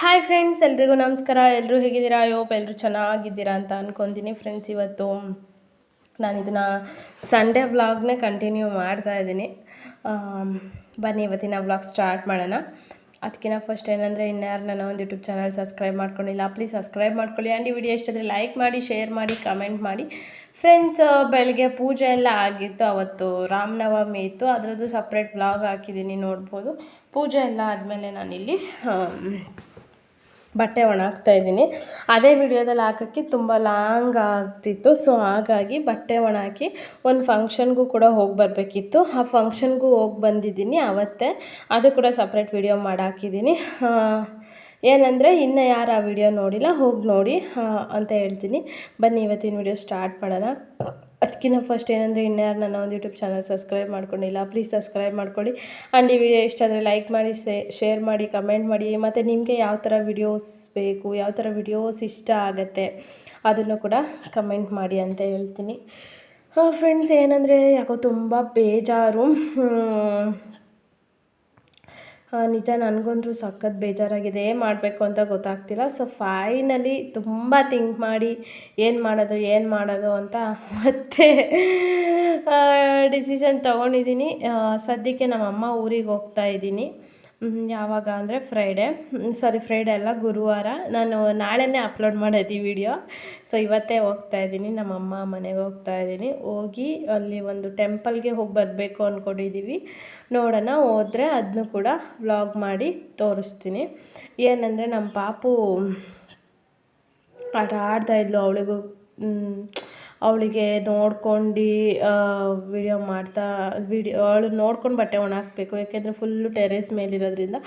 Hi friends ಎಲ್ರಿಗೂ ನಮಸ್ಕಾರ. ಎಲ್ಲರೂ ಹೇಗಿದ್ದೀರಾ? ಯೋಪ್ ಎಲ್ಲರೂ ಚೆನ್ನಾಗಿದ್ದೀರಾ ಅಂತ ಅಂದ್ಕೊತೀನಿ ಫ್ರೆಂಡ್ಸ್ ಇವತ್ತು. ನಾನು ಇದನ್ನು ಸಂಡೇ ವ್ಲಾಗ್ನೇ ಕಂಟಿನ್ಯೂ ಮಾಡ್ತಾ ಇದ್ದೀನಿ. ಬನ್ನಿ ಇವತ್ತಿನ ವ್ಲಾಗ್ ಸ್ಟಾರ್ಟ್ ಮಾಡೋಣ. ಅದಕ್ಕಿಂತ ಫಸ್ಟ್ ಏನಂದರೆ, ಇನ್ಯಾರು ನನ್ನ ಒಂದು ಯೂಟ್ಯೂಬ್ ಚಾನಲ್ ಸಬ್ಸ್ಕ್ರೈಬ್ ಮಾಡ್ಕೊಂಡಿಲ್ಲ ಪ್ಲೀಸ್ ಸಬ್ಸ್ಕ್ರೈಬ್ ಮಾಡ್ಕೊಳ್ಳಿ. ಆ್ಯಂಡ್ ಈ ವಿಡಿಯೋ ಇಷ್ಟಾದರೆ ಲೈಕ್ ಮಾಡಿ ಶೇರ್ ಮಾಡಿ ಕಮೆಂಟ್ ಮಾಡಿ. ಫ್ರೆಂಡ್ಸ್ ಬೆಳಗ್ಗೆ ಪೂಜೆ ಎಲ್ಲ ಆಗಿತ್ತು. ಅವತ್ತು ರಾಮನವಮಿ ಇತ್ತು. ಅದರದ್ದು ಸಪ್ರೇಟ್ ವ್ಲಾಗ್ ಹಾಕಿದ್ದೀನಿ ನೋಡ್ಬೋದು. ಪೂಜೆ ಎಲ್ಲ ಆದಮೇಲೆ ನಾನಿಲ್ಲಿ ಬಟ್ಟೆ ಒಣಗ್ತಾ ಇದ್ದೀನಿ. ಅದೇ ವಿಡಿಯೋದಲ್ಲಿ ಹಾಕೋಕ್ಕೆ ತುಂಬ ಲಾಂಗ್ ಆಗ್ತಿತ್ತು. ಸೊ ಹಾಗಾಗಿ ಬಟ್ಟೆ ಒಣಾಕಿ ಒಂದು ಫಂಕ್ಷನ್ಗೂ ಕೂಡ ಹೋಗಿ ಬರಬೇಕಿತ್ತು. ಆ ಫಂಕ್ಷನ್ಗೂ ಹೋಗಿ ಬಂದಿದ್ದೀನಿ ಅವತ್ತೇ. ಅದು ಕೂಡ ಸಪ್ರೇಟ್ ವಿಡಿಯೋ ಮಾಡಿ ಹಾಕಿದ್ದೀನಿ. ಏನಂದರೆ ಇನ್ನು ಯಾರು ಆ ವಿಡಿಯೋ ನೋಡಿಲ್ಲ ಹೋಗಿ ನೋಡಿ ಅಂತ ಹೇಳ್ತೀನಿ. ಬನ್ನಿ, ಇವತ್ತಿನ ವಿಡಿಯೋ ಸ್ಟಾರ್ಟ್ ಮಾಡೋಣ. ಅದಕ್ಕಿಂತ ಫಸ್ಟ್ ಏನಂದರೆ ಇನ್ಯಾರು ನನ್ನ ಒಂದು ಯೂಟ್ಯೂಬ್ ಚಾನಲ್ ಸಬ್ಸ್ಕ್ರೈಬ್ ಮಾಡ್ಕೊಂಡಿಲ್ಲ ಪ್ಲೀಸ್ ಸಬ್ಸ್ಕ್ರೈಬ್ ಮಾಡ್ಕೊಳ್ಳಿ. ಆ್ಯಂಡ್ ಈ ವಿಡಿಯೋ ಇಷ್ಟ ಆದರೆ ಲೈಕ್ ಮಾಡಿ ಶೇರ್ ಮಾಡಿ ಕಮೆಂಟ್ ಮಾಡಿ, ಮತ್ತು ನಿಮಗೆ ಯಾವ ಥರ ವಿಡಿಯೋಸ್ ಬೇಕು, ಯಾವ ಥರ ವಿಡಿಯೋಸ್ ಇಷ್ಟ ಆಗುತ್ತೆ ಅದನ್ನು ಕೂಡ ಕಮೆಂಟ್ ಮಾಡಿ ಅಂತ ಹೇಳ್ತೀನಿ. ಫ್ರೆಂಡ್ಸ್ ಏನಂದರೆ ಯಾಕೋ ತುಂಬ ಬೇಜಾರು. ನಿಜ ನನಗಂತೂ ಸಖತ್ ಬೇಜಾರಾಗಿದೆ, ಏನು ಮಾಡಬೇಕು ಅಂತ ಗೊತ್ತಾಗ್ತಿಲ್ಲ. ಸೊ ಫೈನಲಿ ತುಂಬ ಥಿಂಕ್ ಮಾಡಿ, ಏನು ಮಾಡೋದು ಏನು ಮಾಡೋದು ಅಂತ ಮತ್ತೆ ಡಿಸಿಷನ್ ತೊಗೊಂಡಿದ್ದೀನಿ. ಸದ್ಯಕ್ಕೆ ನಮ್ಮಮ್ಮ ಊರಿಗೆ ಹೋಗ್ತಾ ಇದ್ದೀನಿ. ಯಾವಾಗ ಅಂದರೆ ಫ್ರೈಡೇ ಸಾರಿ ಫ್ರೈಡೇ ಅಲ್ಲ, ಗುರುವಾರ. ನಾನು ನಾಳೆನೇ ಅಪ್ಲೋಡ್ ಮಾಡೋದು ಈ ವಿಡಿಯೋ ಸೊ ಇವತ್ತೇ ಹೋಗ್ತಾ ಇದ್ದೀನಿ. ನಮ್ಮಮ್ಮ ಮನೆಗೆ ಹೋಗ್ತಾ ಇದ್ದೀನಿ. ಹೋಗಿ ಅಲ್ಲಿ ಒಂದು ಟೆಂಪಲ್ಗೆ ಹೋಗಿ ಬರಬೇಕು ಅಂದ್ಕೊಂಡಿದ್ದೀವಿ ನೋಡೋಣ, ಹೋದರೆ ಅದನ್ನು ಕೂಡ ವ್ಲಾಗ್ ಮಾಡಿ ತೋರಿಸ್ತೀನಿ. ಏನಂದರೆ ನಮ್ಮ ಪಾಪು ಆಟ ಆಡ್ತಾಯಿದ್ಲು ಅವಳಿಗೂ. ಅವಳಿಗೆ ನೋಡ್ಕೊಂಡು ವಿಡಿಯೋ ಮಾಡ್ತಾ ವೀಡಿಯೋ ಅವಳು ನೋಡ್ಕೊಂಡು ಬಟ್ಟೆ ಒಣ ಹಾಕಬೇಕು ಯಾಕೆಂದರೆ ಫುಲ್ಲು ಟೆರೇಸ್ ಮೇಲಿರೋದ್ರಿಂದ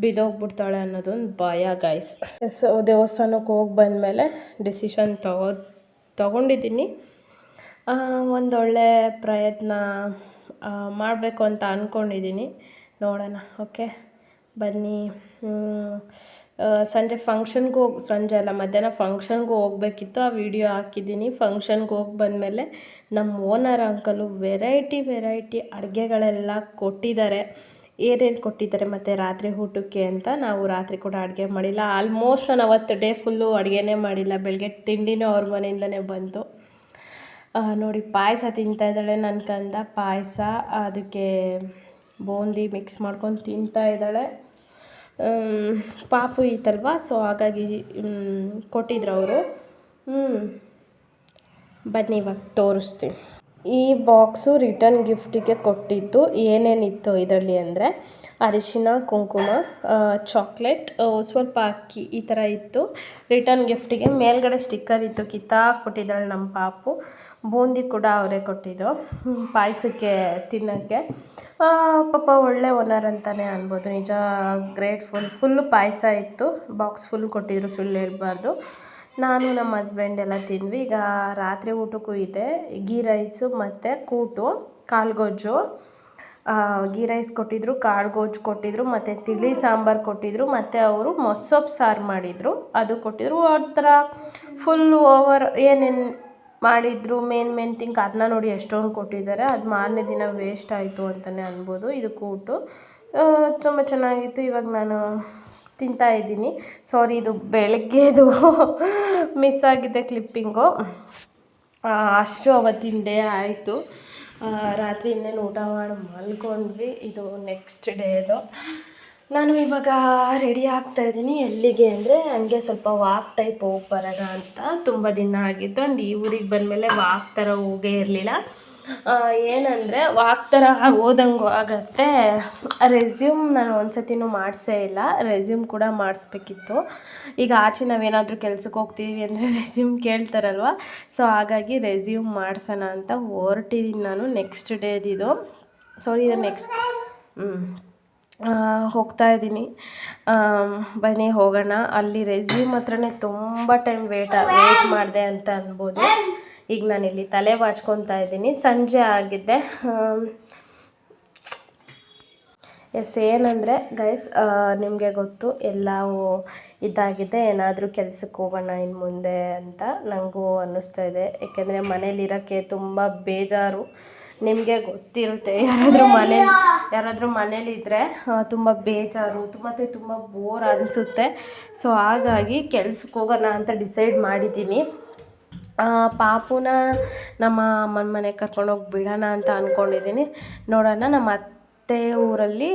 ಬಿದ್ದೋಗ್ಬಿಡ್ತಾಳೆ ಅನ್ನೋದೊಂದು ಭಯ ಗೈಸ್ ಎಸ್ ದೇವಸ್ಥಾನಕ್ಕೆ ಹೋಗಿ ಬಂದಮೇಲೆ ಡಿಸಿಷನ್ ತಗೋ, ತಗೊಂಡಿದ್ದೀನಿ. ಒಂದೊಳ್ಳೆ ಪ್ರಯತ್ನ ಮಾಡಬೇಕು ಅಂತ ಅಂದ್ಕೊಂಡಿದ್ದೀನಿ ನೋಡೋಣ ಓಕೆ ಬನ್ನಿ. ಸಂಜೆ ಫಂಕ್ಷನ್ಗೆ ಹೋಗಿ ಸಂಜೆ ಅಲ್ಲ ಮಧ್ಯಾಹ್ನ ಫಂಕ್ಷನ್ಗೆ ಹೋಗ್ಬೇಕಿತ್ತು. ಆ ವಿಡಿಯೋ ಹಾಕಿದ್ದೀನಿ. ಫಂಕ್ಷನ್ಗೆ ಹೋಗಿ ಬಂದಮೇಲೆ ನಮ್ಮ ಓನರ್ ಅಂಕಲು ವೆರೈಟಿ ವೆರೈಟಿ ಅಡುಗೆಗಳೆಲ್ಲ ಕೊಟ್ಟಿದ್ದಾರೆ. ಏನೇನು ಕೊಟ್ಟಿದ್ದಾರೆ ಮತ್ತು ರಾತ್ರಿ ಊಟಕ್ಕೆ ಅಂತ ನಾವು ರಾತ್ರಿ ಕೂಡ ಅಡುಗೆ ಮಾಡಿಲ್ಲ. ಆಲ್ಮೋಸ್ಟ್ ನಾನು ಅವತ್ತು ಡೇ ಫುಲ್ಲು ಅಡುಗೆನೇ ಮಾಡಿಲ್ಲ. ಬೆಳಗ್ಗೆ ತಿಂಡಿನೂ ಅವ್ರ ಮನೆಯಿಂದನೇ ಬಂತು. ನೋಡಿ ಪಾಯಸ ತಿಂತಾ ಇದ್ದಾಳೆ ನನ್ನ ಕಂದ. ಪಾಯಸ ಅದಕ್ಕೆ ಬೂಂದಿ ಮಿಕ್ಸ್ ಮಾಡ್ಕೊಂಡು ತಿಂತಾ ಇದ್ದಾಳೆ. ಆಮ್, ಪಾಪು ಇತ್ತಲ್ವ? ಸೊ ಹಾಗಾಗಿ ಕೊಟ್ಟಿದ್ರು ಅವರು. ಹ್ಞೂ ಬನ್ನಿ ಇವಾಗ ತೋರಿಸ್ತೀನಿ. ಈ ಬಾಕ್ಸು ರಿಟರ್ನ್ ಗಿಫ್ಟಿಗೆ ಕೊಟ್ಟಿದ್ದು ಏನೇನಿತ್ತು ಇದರಲ್ಲಿ ಅಂದರೆ, ಅರಿಶಿನ, ಕುಂಕುಮ ಚಾಕ್ಲೇಟ್ ಸ್ವಲ್ಪ ಅಕ್ಕಿ ಈ ಥರ ಇತ್ತು. ರಿಟರ್ನ್ ಗಿಫ್ಟಿಗೆ ಮೇಲ್ಗಡೆ ಸ್ಟಿಕ್ಕರ್ ಇತ್ತು. ಕಿತ್ತಾಕ್ಬಿಟ್ಟಿದ್ದಾಳೆ ನಮ್ಮ ಪಾಪು. ಬೂಂದಿ ಕೂಡ ಅವರೇ ಕೊಟ್ಟಿದ್ದು. ಪಾಯಸಕ್ಕೆ ತಿನ್ನೋಕ್ಕೆ. ಪಾಪ ಒಳ್ಳೆ ಓನರ್ ಅಂತಲೇ ಅನ್ಬೋದು. ನಿಜ ಗ್ರೇಟ್ಫುಲ್ ಫುಲ್ಲು ಪಾಯಸ ಇತ್ತು. ಬಾಕ್ಸ್ ಫುಲ್ ಕೊಟ್ಟಿದ್ರು ಫುಲ್ ಹೇಳ್ಬಾರ್ದು. ನಾನು ನಮ್ಮ ಹಸ್ಬೆಂಡ್ ಎಲ್ಲ ತಿಂದ್ವಿ. ಈಗ ರಾತ್ರಿ ಊಟಕ್ಕೂ ಇದೆ. ಗೀ ರೈಸು ಮತ್ತು ಕೂಟು ಕಾಳುಗೊಜ್ಜು ಆ, ಗೀ ರೈಸ್ ಕೊಟ್ಟಿದ್ರು ಕಾಳ್ಗೊಜ್ಜು ಕೊಟ್ಟಿದ್ರು ಮತ್ತು ತಿಳಿ ಸಾಂಬಾರು ಕೊಟ್ಟಿದ್ರು ಮತ್ತು ಅವರು ಮೊಸೊಪ್ಪು ಸಾರು ಮಾಡಿದರು. ಅದು ಕೊಟ್ಟಿದ್ರು. ಆ ಥರ ಫುಲ್ ಓವರ್ ಏನೇನು ಮಾಡಿದ್ರು ಮೇನ್ ಮೇನ್ ಥಿಂಕ್ ಅದನ್ನ ನೋಡಿ ಎಷ್ಟೊಂದು ಕೊಟ್ಟಿದ್ದಾರೆ. ಅದು ಮಾರನೇ ದಿನ ವೇಸ್ಟ್ ಆಯಿತು ಅಂತಲೇ ಅನ್ಬೋದು. ಇದು ಕೂಟು. ತುಂಬ ಚೆನ್ನಾಗಿತ್ತು. ಇವಾಗ ನಾನು ತಿಂತಾ ಇದ್ದೀನಿ. ಸಾರಿ ಇದು ಬೆಳಗ್ಗೆದು ಮಿಸ್ ಆಗಿದೆ ಕ್ಲಿಪ್ಪಿಂಗು ಅಷ್ಟು ಅವತ್ತಿನ ಡೇ ಆಯಿತು. ರಾತ್ರಿ ಇನ್ನೇನು ಊಟ ಮಾಡಿ, ಮಲ್ಕೊಂಡ್ವಿ. ಇದು ನೆಕ್ಸ್ಟ್ ಡೇದು ನಾನು ಇವಾಗ ರೆಡಿ ಆಗ್ತಾ ಇದ್ದೀನಿ. ಎಲ್ಲಿಗೆ ಅಂದರೆ ಹಂಗೆ ಸ್ವಲ್ಪ ವಾಕ್ ಟೈಪ್ ಹೋಗಿ ಬರೋಣ ಅಂತ. ತುಂಬ ದಿನ ಆಗಿತ್ತು ಆ್ಯಂಡ್ ಈ ಊರಿಗೆ ಬಂದಮೇಲೆ ವಾಕ್ ಥರ ಹೋಗೇ ಇರಲಿಲ್ಲ. ಏನಂದರೆ ವಾಕ್ ಥರ ಹೋದಂಗೂ ಆಗತ್ತೆ. ರೆಸ್ಯೂಮ್ ನಾನು ಒಂದು ಸತಿನೂ ಮಾಡಿಸೇ ಇಲ್ಲ. ರೆಸ್ಯೂಮ್ ಕೂಡ ಮಾಡಿಸ್ಬೇಕಿತ್ತು. ಈಗ ಆಚೆ ನಾವೇನಾದರೂ ಕೆಲ್ಸಕ್ಕೆ ಹೋಗ್ತೀವಿ ಅಂದರೆ ರೆಸ್ಯೂಮ್ ಕೇಳ್ತಾರಲ್ವ? ಸೊ ಹಾಗಾಗಿ ರೆಸ್ಯೂಮ್ ಮಾಡಿಸೋಣ ಅಂತ ಹೊರಟಿದ್ದೀನಿ ನಾನು ನೆಕ್ಸ್ಟ್ ಡೇದಿದು ಸಾರಿ ಇದು ನೆಕ್ಸ್ಟ್ ಹ್ಞೂ ಹೋಗ್ತಾ ಇದ್ದೀನಿ. ಬನ್ನಿ ಹೋಗೋಣ. ಅಲ್ಲಿ ರೆಸ್ಯೂಮ್ ಹತ್ರನೇ ತುಂಬ ಟೈಮ್ ವೇಟ್ ವೇಟ್ ಮಾಡಿದೆ ಅಂತ ಅನ್ಬೋದು. ಈಗ ನಾನಿಲ್ಲಿ ತಲೆ ಬಾಚ್ಕೊತಾ ಇದ್ದೀನಿ. ಸಂಜೆ ಆಗಿದ್ದೆ ಎಸ್, ಏನಂದರೆ ಗೈಸ್ ನಿಮಗೆ ಗೊತ್ತು ಎಲ್ಲ ಇದಾಗಿದೆ. ಏನಾದರೂ ಕೆಲ್ಸಕ್ಕೆ ಹೋಗೋಣ ಇನ್ನು ಮುಂದೆ ಅಂತ ನನಗೂ ಅನ್ನಿಸ್ತಾ ಇದೆ. ಏಕೆಂದರೆ ಮನೇಲಿರೋಕ್ಕೆ ತುಂಬ ಬೇಜಾರು. ನಿಮಗೆ ಗೊತ್ತಿರುತ್ತೆ ಯಾರಾದರೂ ಮನೇಲಿ ಯಾರಾದರೂ ಮನೇಲಿದ್ದರೆ ತುಂಬ ಬೇಜಾರು ಮತ್ತು ತುಂಬ ಬೋರ್ ಅನಿಸುತ್ತೆ. ಸೊ ಹಾಗಾಗಿ ಕೆಲ್ಸಕ್ಕೆ ಹೋಗೋಣ ಅಂತ ಡಿಸೈಡ್ ಮಾಡಿದ್ದೀನಿ. ಪಾಪುನ ನಮ್ಮ ಅಮ್ಮನ ಮನೆಗೆ ಕರ್ಕೊಂಡೋಗಿ ಬಿಡೋಣ ಅಂತ ಅಂದ್ಕೊಂಡಿದ್ದೀನಿ ನೋಡೋಣ ನಮ್ಮ ಅತ್ತೆ ಊರಲ್ಲಿ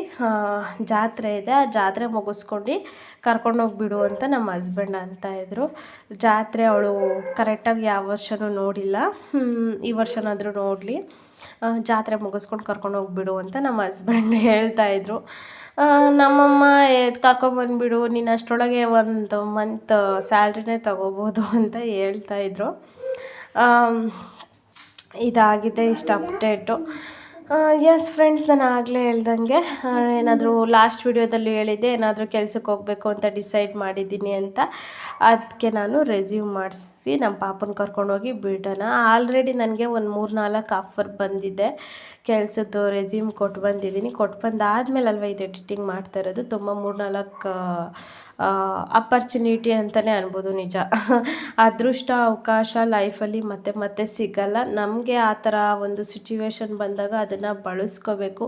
ಜಾತ್ರೆ ಇದೆ. ಆ ಜಾತ್ರೆ ಮುಗಿಸ್ಕೊಂಡು ಕರ್ಕೊಂಡೋಗಿ ಬಿಡು ಅಂತ ನಮ್ಮ ಹಸ್ಬೆಂಡ್ ಅಂತ ಇದ್ದರು ಜಾತ್ರೆ ಅವಳು ಕರೆಕ್ಟಾಗಿ ಯಾವ ವರ್ಷನೂ ನೋಡಿಲ್ಲ. ಈ ವರ್ಷನಾದರೂ ನೋಡಲಿ. ಜಾತ್ರೆ ಮುಗಿಸ್ಕೊಂಡು ಕರ್ಕೊಂಡು ಹೋಗ್ಬಿಡು ಅಂತ ನಮ್ಮ ಹಸ್ಬೆಂಡ್ ಹೇಳ್ತಾ ಇದ್ರು. ಆ, ನಮ್ಮಮ್ಮ ಕರ್ಕೊಂಬಂದ್ಬಿಡು ನೀನು ಅಷ್ಟರೊಳಗೆ ಒಂದು ಮಂತ್ ಸ್ಯಾಲ್ರಿನೇ ತಗೋಬೋದು ಅಂತ ಹೇಳ್ತಾ ಇದ್ರು. ಇದಾಗಿದೆ ಇಷ್ಟು ಅಪ್ಡೇಟು ಎಸ್ ಫ್ರೆಂಡ್ಸ್ ನಾನು ಆಗಲೇ ಹೇಳ್ದಂಗೆ ಏನಾದರೂ ಲಾಸ್ಟ್ ವಿಡಿಯೋದಲ್ಲಿ ಹೇಳಿದ್ದೆ, ಏನಾದರೂ ಕೆಲ್ಸಕ್ಕೆ ಹೋಗಬೇಕು ಅಂತ ಡಿಸೈಡ್ ಮಾಡಿದ್ದೀನಿ ಅಂತ. ಅದಕ್ಕೆ ನಾನು ರೆಸ್ಯೂಮ್ ಮಾಡಿಸಿ ನಮ್ಮ ಪಾಪನ ಕರ್ಕೊಂಡೋಗಿ ಬಿಡೋಣ. ಆಲ್ರೆಡಿ ನನಗೆ ಒಂದು ಮೂರು ನಾಲ್ಕು ಆಫರ್ ಬಂದಿದೆ. ಕೆಲಸದ್ದು ರೆಸ್ಯೂಮ್ ಕೊಟ್ಟು ಬಂದಿದ್ದೀನಿ. ಕೊಟ್ಟು ಬಂದಾದ್ಮೇಲೆ ಅಲ್ವಾ ಇದು ಎಡಿಟಿಂಗ್ ಮಾಡ್ತಾ ಇರೋದು. ತುಂಬ ಮೂರು ನಾಲ್ಕು ಅಪರ್ಚುನಿಟಿ ಅಂತಲೇ ಅನ್ಬೋದು ನಿಜ. ಅದೃಷ್ಟ, ಅವಕಾಶ ಲೈಫಲ್ಲಿ ಮತ್ತೆ ಮತ್ತೆ ಸಿಗಲ್ಲ. ನಮಗೆ ಆ ಥರ ಒಂದು ಸಿಚುವೇಶನ್ ಬಂದಾಗ ಅದನ್ನು ಬಳಸ್ಕೋಬೇಕು.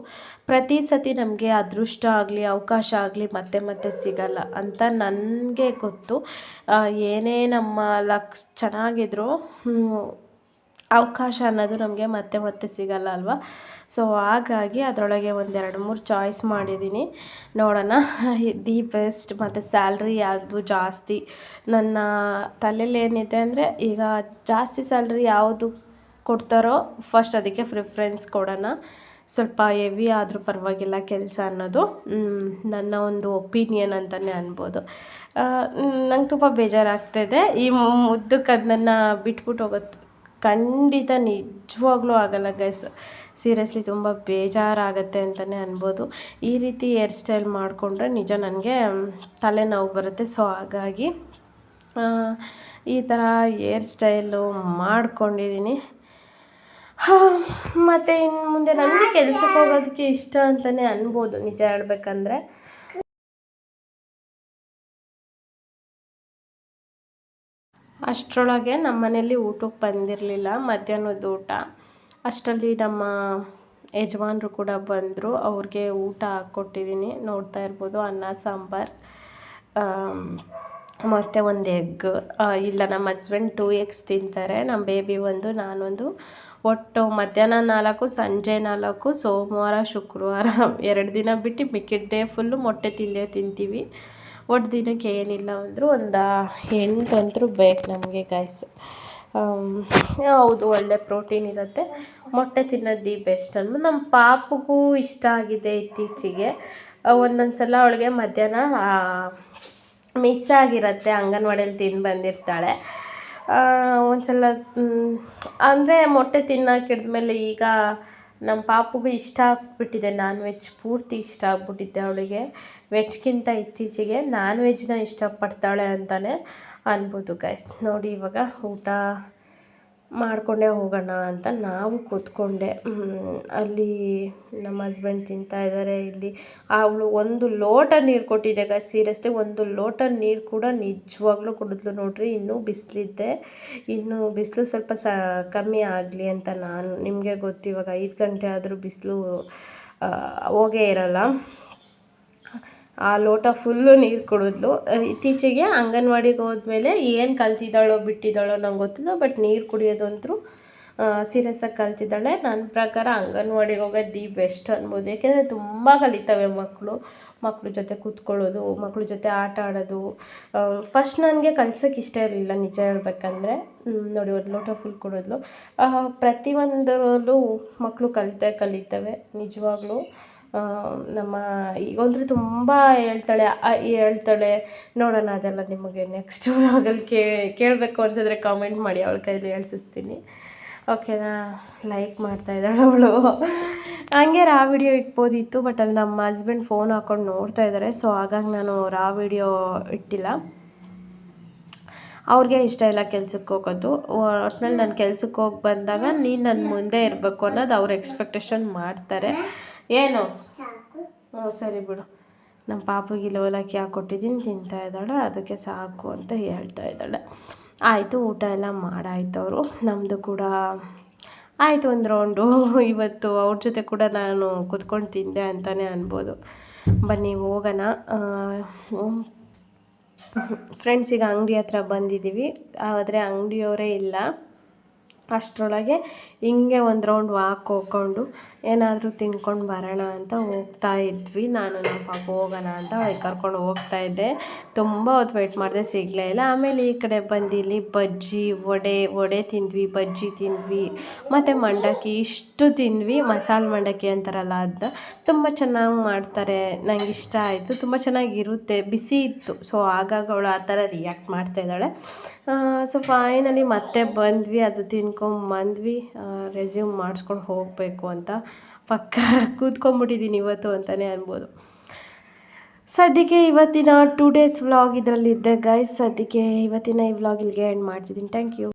ಪ್ರತಿ ಸತಿ ನಮಗೆ ಅದೃಷ್ಟ ಆಗಲಿ, ಅವಕಾಶ ಆಗಲಿ ಮತ್ತೆ ಮತ್ತೆ ಸಿಗಲ್ಲ ಅಂತ ನನಗೆ ಗೊತ್ತು. ಏನೇ ನಮ್ಮ ಲಕ್ಸ್ ಚೆನ್ನಾಗಿದ್ರು ಅವಕಾಶ ಅನ್ನೋದು ನಮಗೆ ಮತ್ತೆ ಮತ್ತೆ ಸಿಗಲ್ಲ ಅಲ್ವಾ? ಸೊ ಹಾಗಾಗಿ ಅದರೊಳಗೆ ಒಂದೆರಡು ಮೂರು ಚಾಯ್ಸ್ ಮಾಡಿದ್ದೀನಿ. ನೋಡೋಣ. ದಿ ಬೆಸ್ಟ್ ಮತ್ತು ಸ್ಯಾಲ್ರಿ ಯಾವುದು ಜಾಸ್ತಿ? ನನ್ನ ತಲೆಯಲ್ಲಿ ಏನಿದೆ ಅಂದರೆ, ಈಗ ಜಾಸ್ತಿ ಸ್ಯಾಲ್ರಿ ಯಾವುದು ಕೊಡ್ತಾರೋ ಫಸ್ಟ್ ಅದಕ್ಕೆ ಪ್ರಿಫರೆನ್ಸ್ ಕೊಡೋಣ. ಸ್ವಲ್ಪ ಹೆವಿ ಆದರೂ ಪರವಾಗಿಲ್ಲ ಕೆಲಸ ಅನ್ನೋದು. ನನ್ನ ಒಂದು ಒಪಿನಿಯನ್ ಅಂತಲೇ ಅನ್ಬೋದು. ನಂಗೆ ತುಂಬ ಬೇಜಾರಾಗ್ತಾಯಿದೆ ಈ ಮುದ್ದಕ್ಕೆ ಅದನ್ನು ಬಿಟ್ಬಿಟ್ಟು ಹೋಗೋದು ಖಂಡಿತ ನಿಜವಾಗ್ಲೂ ಆಗಲ್ಲ ಗೈಸ್ ಸೀರಿಯಸ್ಲಿ ತುಂಬ ಬೇಜಾರಾಗತ್ತೆ ಅಂತಲೇ ಅನ್ಬೋದು. ಈ ರೀತಿ ಹೇರ್ ಸ್ಟೈಲ್ ಮಾಡಿಕೊಂಡ್ರೆ ನಿಜ ನನಗೆ ತಲೆನೋವು ಬರುತ್ತೆ. ಸೊ ಹಾಗಾಗಿ ಈ ಥರ ಹೇರ್ ಸ್ಟೈಲು ಮಾಡ್ಕೊಂಡಿದ್ದೀನಿ ಮತ್ತು ಇನ್ನು ಮುಂದೆ ನನಗೆ ಕೆಲಸಕ್ಕೆ ಹೋಗೋದಕ್ಕೆ ಇಷ್ಟ ಅಂತಲೇ ಅನ್ಬೋದು. ನಿಜ ಹೇಳ್ಬೇಕಂದ್ರೆ. ಅಷ್ಟರೊಳಗೆ ನಮ್ಮ ಮನೇಲಿ ಊಟಕ್ಕೆ ಬಂದಿರಲಿಲ್ಲ ಮಧ್ಯಾಹ್ನದ ಊಟ. ಅಷ್ಟರಲ್ಲಿ ನಮ್ಮ ಯಜಮಾನರು ಕೂಡ ಬಂದರು, ಅವ್ರಿಗೆ ಊಟ ಹಾಕ್ಕೊಟ್ಟಿದ್ದೀನಿ. ನೋಡ್ತಾ ಇರ್ಬೋದು, ಅನ್ನ, ಸಾಂಬಾರು ಮತ್ತು ಒಂದು ಎಗ್. ಇಲ್ಲ, ನಮ್ಮ ಹಸ್ಬೆಂಡ್ ಟೂ ಎಗ್ಸ್ ತಿಂತಾರೆ. ನಮ್ಮ ಬೇಬಿ ಒಂದು, ನಾನೊಂದು. ಒಟ್ಟು ಮಧ್ಯಾಹ್ನ ನಾಲ್ಕು, ಸಂಜೆ ನಾಲ್ಕು, ಸೋಮವಾರ, ಶುಕ್ರವಾರ, ಎರಡು ದಿನ ಬಿಟ್ಟು ಮಿಕ್ಕಿಡ್ ಡೇ ಫುಲ್ಲು ಮೊಟ್ಟೆ ತಿಂದೇ ತಿಂತೀವಿ. ಒಟ್ಟು ದಿನಕ್ಕೆ ಏನಿಲ್ಲ ಅಂದರೂ ಒಂದು ಎಂಟು ಅಂತೂ ಬೇಕು ನಮಗೆ ಗಾಯ್ಸ್ ಹೌದು, ಒಳ್ಳೆ ಪ್ರೋಟೀನ್ ಇರುತ್ತೆ. ಮೊಟ್ಟೆ ತಿನ್ನೋದು ಬೆಸ್ಟ್ ಅಂದ್ಬಿಟ್ಟು ನಮ್ಮ ಪಾಪಗೂ ಇಷ್ಟ ಆಗಿದೆ ಇತ್ತೀಚೆಗೆ. ಒಂದೊಂದು ಸಲ ಅವಳಿಗೆ ಮಧ್ಯಾಹ್ನ ಮಿಸ್ ಆಗಿರುತ್ತೆ, ಅಂಗನವಾಡಿಯಲ್ಲಿ ತಿಂದು ಬಂದಿರ್ತಾಳೆ. ಒಂದು ಸಲ ಅಂದರೆ ಮೊಟ್ಟೆ ತಿನ್ನೋಕೆ ಮೇಲೆ ಈಗ ನಮ್ಮ ಪಾಪುಗೂ ಇಷ್ಟ ಆಗಿಬಿಟ್ಟಿದೆ ನಾನ್ ವೆಜ್ ಪೂರ್ತಿ ಇಷ್ಟ ಆಗ್ಬಿಟ್ಟಿದೆ ಅವಳಿಗೆ. ವೆಜ್ಗಿಂತ ಇತ್ತೀಚೆಗೆ ನಾನ್ ವೆಜ್ನ ಇಷ್ಟಪಡ್ತಾಳೆ ಅಂತಲೇ ಅನ್ಬೋದು ಗೈಸ್ ನೋಡಿ ಇವಾಗ ಊಟ. ಮಾಡಿಕೊಂಡೇ ಹೋಗೋಣ ಅಂತ ನಾವು ಕೂತ್ಕೊಂಡೆ. ಅಲ್ಲಿ ನಮ್ಮ ಹಸ್ಬೆಂಡ್ ತಿಂತಾ ಇದ್ದಾರೆ ಇಲ್ಲಿ ಅವಳು ಒಂದು ಲೋಟ ನೀರು ಕೊಟ್ಟಿದ್ದೆ ಗ ಸೀರಿಯಸ್ಲಿ ಒಂದು ಲೋಟ ನೀರು ಕೂಡ ನಿಜವಾಗ್ಲೂ ಕುಡಿದ್ಲು ನೋಡ್ರಿ. ಇನ್ನೂ ಬಿಸಿಲಿದ್ದೆ ಇನ್ನೂ ಬಿಸಿಲು ಸ್ವಲ್ಪ ಸ, ಕಮ್ಮಿ ಆಗಲಿ ಅಂತ ನಾನು, ನಿಮಗೆ ಗೊತ್ತಿವಾಗ ಐದು ಗಂಟೆ ಆದರೂ ಬಿಸಿಲು ಹೋಗೇ ಇರಲ್ಲ. ಆ ಲೋಟ ಫುಲ್ಲು ನೀರು ಕುಡಿದ್ಲು. ಇತ್ತೀಚೆಗೆ ಅಂಗನವಾಡಿಗೆ ಹೋದ್ಮೇಲೆ ಏನು ಕಲ್ತಿದ್ದಾಳೋ ಬಿಟ್ಟಿದ್ದಾಳೋ ನಂಗೆ ಗೊತ್ತಿಲ್ಲ, ಬಟ್ ನೀರು ಕುಡಿಯೋದಂತೂ ಸೀರಿಯಸ್ಸಾಗಿ ಕಲ್ತಿದ್ದಾಳೆ. ನನ್ನ ಪ್ರಕಾರ ಅಂಗನವಾಡಿಗೆ ಹೋಗೋದು ದಿ ಬೆಸ್ಟ್ ಅನ್ಬೋದು. ಯಾಕೆಂದರೆ ತುಂಬ ಕಲಿತವೆ ಮಕ್ಕಳು ಮಕ್ಕಳ ಜೊತೆ ಕೂತ್ಕೊಳ್ಳೋದು ಮಕ್ಕಳ ಜೊತೆ ಆಟ ಆಡೋದು. ಫಸ್ಟ್ ನನಗೆ ಕಲ್ಸೋಕ್ಕೆ ಇಷ್ಟ ಇರಲಿಲ್ಲ, ನಿಜ ಹೇಳ್ಬೇಕಂದ್ರೆ. ನೋಡಿ ಒಂದು ಲೋಟ ಫುಲ್ ಕುಡಿದ್ಲು. ಪ್ರತಿಯೊಂದರಲ್ಲೂ ಮಕ್ಕಳು ಕಲಿತ ಕಲಿತವೆ, ನಿಜವಾಗ್ಲೂ. ನಮ್ಮ ಈಗಂದ್ರೆ ತುಂಬ ಹೇಳ್ತಾಳೆ ಹೇಳ್ತಾಳೆ, ನೋಡೋಣ ಅದೆಲ್ಲ ನಿಮಗೆ ನೆಕ್ಸ್ಟ್ ವ್ಲಾಗಲ್ಲಿ ಕೇಳಬೇಕು ಅನ್ಸಿದ್ರೆ ಕಾಮೆಂಟ್ ಮಾಡಿ ಅವಳ ಕೈಲಿ ಹೇಳ್ಸಿಸ್ತೀನಿ. ಓಕೆನಾ ಲೈಕ್ ಮಾಡ್ತಾ ಇದ್ದಾಳೆ ಅವಳು. ಹಂಗೆ ರಾ ವಿಡಿಯೋ ಇಕ್ಬೋದಿತ್ತು ಬಟ್ ಅಲ್ಲಿ ನಮ್ಮ ಹಸ್ಬೆಂಡ್ ಫೋನ್ ಹಾಕೊಂಡು ನೋಡ್ತಾ ಇದ್ದಾರೆ ಸೊ ಹಾಗಾಗಿ ನಾನು ರಾ ವಿಡಿಯೋ ಇಟ್ಟಿಲ್ಲ. ಅವ್ರಿಗೆ ಇಷ್ಟ ಇಲ್ಲ ಕೆಲ್ಸಕ್ಕೆ ಹೋಗೋದು. ಒಟ್ನಲ್ಲಿ ನಾನು ಕೆಲ್ಸಕ್ಕೆ ಹೋಗಿ ಬಂದಾಗ ನೀನು ನನ್ನ ಮುಂದೆ ಇರಬೇಕು ಅನ್ನೋದು ಅವ್ರ ಎಕ್ಸ್ಪೆಕ್ಟೇಷನ್ ಮಾಡ್ತಾರೆ. ಏನು? ಹ್ಞೂ ಸರಿ ಬಿಡು. ನಮ್ಮ ಪಾಪಿಗೆ ಲೋಲಕ್ಕಿ ಹಾಕ್ಕೊಟ್ಟಿದ್ದೀನಿ ತಿಂತಾ ಇದ್ದಾಳೆ ಅದಕ್ಕೆ ಸಾಕು ಅಂತ ಹೇಳ್ತಾ ಇದ್ದಾಳೆ. ಆಯಿತು ಊಟ ಎಲ್ಲ ಮಾಡಾಯ್ತು ಅವರು. ನಮ್ಮದು ಕೂಡ ಆಯಿತು ಒಂದು ರೌಂಡು. ಇವತ್ತು ಅವ್ರ ಜೊತೆ ಕೂಡ ನಾನು ಕುತ್ಕೊಂಡು ತಿಂದೆ ಅಂತಲೇ ಅನ್ಬೋದು. ಬನ್ನಿ ಹೋಗೋಣ. ಫ್ರೆಂಡ್ಸ್ ಈಗ ಅಂಗಡಿ ಹತ್ರ ಬಂದಿದ್ದೀವಿ. ಆದರೆ ಅಂಗಡಿಯವರೇ ಇಲ್ಲ. ಅಷ್ಟರೊಳಗೆ ಹಿಂಗೆ ಒಂದು ರೌಂಡ್ ವಾಕ್ ಹೋಗ್ಕೊಂಡು ಏನಾದರೂ ತಿನ್ಕೊಂಡು ಬರೋಣ ಅಂತ ಹೋಗ್ತಾ ಇದ್ವಿ. ನಾನು ನಮ್ಮ ಪಾಪ ಹೋಗೋಣ ಅಂತ ಕರ್ಕೊಂಡು ಹೋಗ್ತಾ ಇದ್ದೆ. ತುಂಬ ಹೊತ್ತು ವೆಯ್ಟ್ ಮಾಡಿದೆ, ಸಿಗಲೇ ಇಲ್ಲ. ಆಮೇಲೆ ಈ ಕಡೆ ಬಂದು ಇಲ್ಲಿ ಬಜ್ಜಿ, ವಡೆ ವಡೆ ತಿಂದ್ವಿ, ಬಜ್ಜಿ ತಿಂದ್ವಿ, ಮತ್ತು ಮಂಡಕ್ಕಿ, ಇಷ್ಟು ತಿಂದ್ವಿ. ಮಸಾಲೆ ಮಂಡಕ್ಕಿ ಅಂತಾರಲ್ಲ ಅದು ತುಂಬ ಚೆನ್ನಾಗಿ ಮಾಡ್ತಾರೆ. ನಂಗೆ ಇಷ್ಟ ಆಯಿತು. ತುಂಬ ಚೆನ್ನಾಗಿರುತ್ತೆ. ಬಿಸಿ ಇತ್ತು. ಸೊ ಆಗಾಗ ಅವಳು ಆ ಥರ ರಿಯಾಕ್ಟ್ ಮಾಡ್ತಾ ಇದ್ದಾಳೆ. ಸೊ ಫೈನಲಿ ಮತ್ತೆ ಬಂದ್ವಿ. ಅದು ತಿನ್ಕೊಂಬಂದ್ವಿ ರೆಸ್ಯೂಮ್ ಮಾಡಿಸ್ಕೊಂಡು ಹೋಗಬೇಕು ಅಂತ. ಪಕ್ಕ ಕೂತ್ಕೊಂಡ್ಬಿಟ್ಟಿದ್ದೀನಿ ಇವತ್ತು ಅಂತಲೇ ಅನ್ಬೋದು. ಸದ್ಯಕ್ಕೆ ಇವತ್ತಿನ ಟೂ ಡೇಸ್ ವ್ಲಾಗ್ ಇದರಲ್ಲಿದ್ದೆ ಗೈಸ್ ಸದ್ಯಕ್ಕೆ ಇವತ್ತಿನ ಈ ವ್ಲಾಗ್ ಇಲ್ಲಿಗೆ ಎಂಡ್ ಮಾಡ್ತಿದ್ದೀನಿ. Thank you